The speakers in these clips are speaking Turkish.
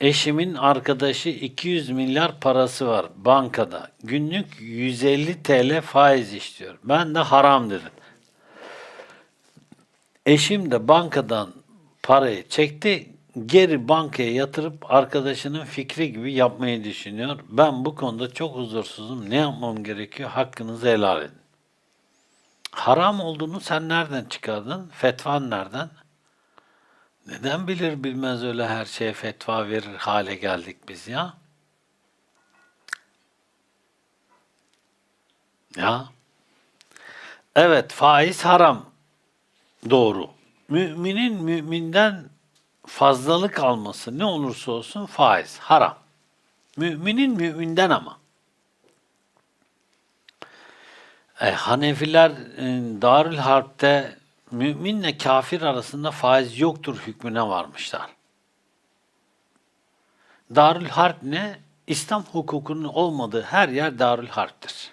Eşimin arkadaşı 200 milyar parası var bankada. Günlük 150 TL faiz istiyor. Ben de haram dedim. Eşim de bankadan parayı çekti, geri bankaya yatırıp arkadaşının fikri gibi yapmayı düşünüyor. Ben bu konuda çok huzursuzum. Ne yapmam gerekiyor? Hakkınızı helal edin. Haram olduğunu sen nereden çıkardın? Fetvan nereden? Neden bilir bilmez öyle her şeye fetva verir hale geldik biz ya? Ya. Evet faiz haram. Doğru. Müminin müminden fazlalık alması ne olursa olsun faiz haram. Müminin müminden ama. E, Hanefiler e, Darül Harp'te müminle kafir arasında faiz yoktur hükmüne varmışlar. Darül Harp ne? İslam hukukunun olmadığı her yer Darül Harp'tir.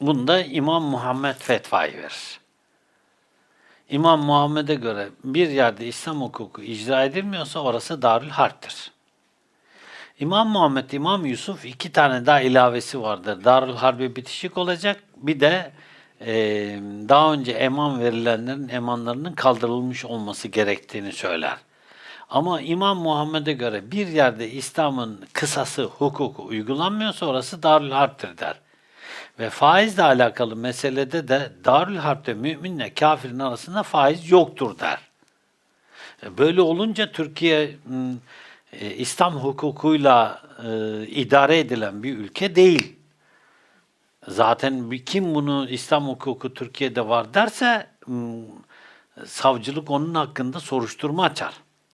Bunda İmam Muhammed fetvayı verir. İmam Muhammed'e göre bir yerde İslam hukuku icra edilmiyorsa orası Darül Harp'tir. İmam Muhammed, İmam Yusuf iki tane daha ilavesi vardır. Darül Harbi bitişik olacak. Bir de e, daha önce eman verilenlerin emanlarının kaldırılmış olması gerektiğini söyler. Ama İmam Muhammed'e göre bir yerde İslam'ın kısası, hukuku uygulanmıyorsa orası Darül Harp'tir der. Ve faizle alakalı meselede de Darül Harp'te müminle kafirin arasında faiz yoktur der. E, Böyle olunca Türkiye e, İslam hukukuyla e, idare edilen bir ülke değil. Zaten kim bunu İslam hukuku Türkiye'de var derse savcılık onun hakkında soruşturma açar.